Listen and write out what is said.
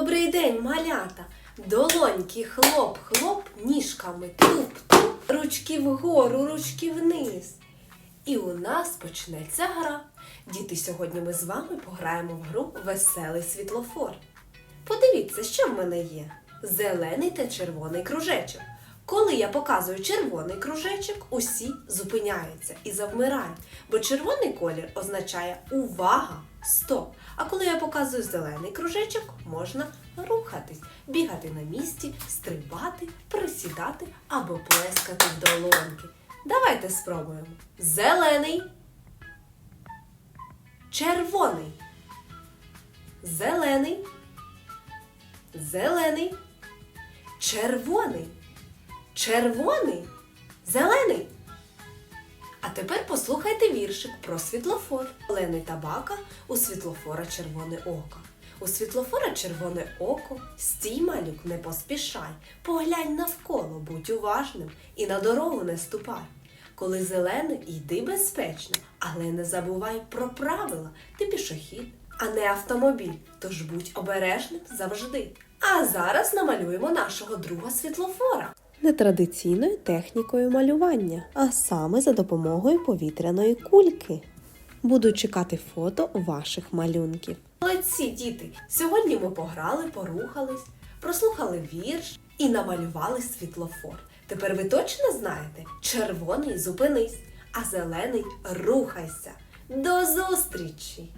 Добрий день, малята! Долоньки хлоп-хлоп, ніжками туп-туп, ручки вгору, ручки вниз. І у нас почнеться гра. Діти, сьогодні ми з вами пограємо в гру Веселий світлофор. Подивіться, що в мене є: зелений та червоний кружечок. Коли я показую червоний кружечок, усі зупиняються і завмирають, бо червоний колір означає увага, стоп. А коли я показую зелений кружечок, можна рухатись, бігати на місці, стрибати, присідати або плескати в долоньки. Давайте спробуємо. Зелений. Червоний. Зелений. Зелений. Червоний. Червоний. Зелений. А тепер послухайте віршик про світлофор. Олени табака у світлофора червоне око. У світлофора червоне око, стій малюк, не поспішай. Поглянь навколо, будь уважним і на дорогу не ступай. Коли зелене, йди безпечно, але не забувай про правила. Ти пішохід, а не автомобіль. Тож будь обережним завжди. А зараз намалюємо нашого друга світлофора. Нетрадиційною технікою малювання, а саме за допомогою повітряної кульки. Буду чекати фото ваших малюнків. Молодці, діти! Сьогодні ми пограли, порухались, прослухали вірш і намалювали світлофор. Тепер ви точно знаєте, червоний зупинись, а зелений рухайся. До зустрічі!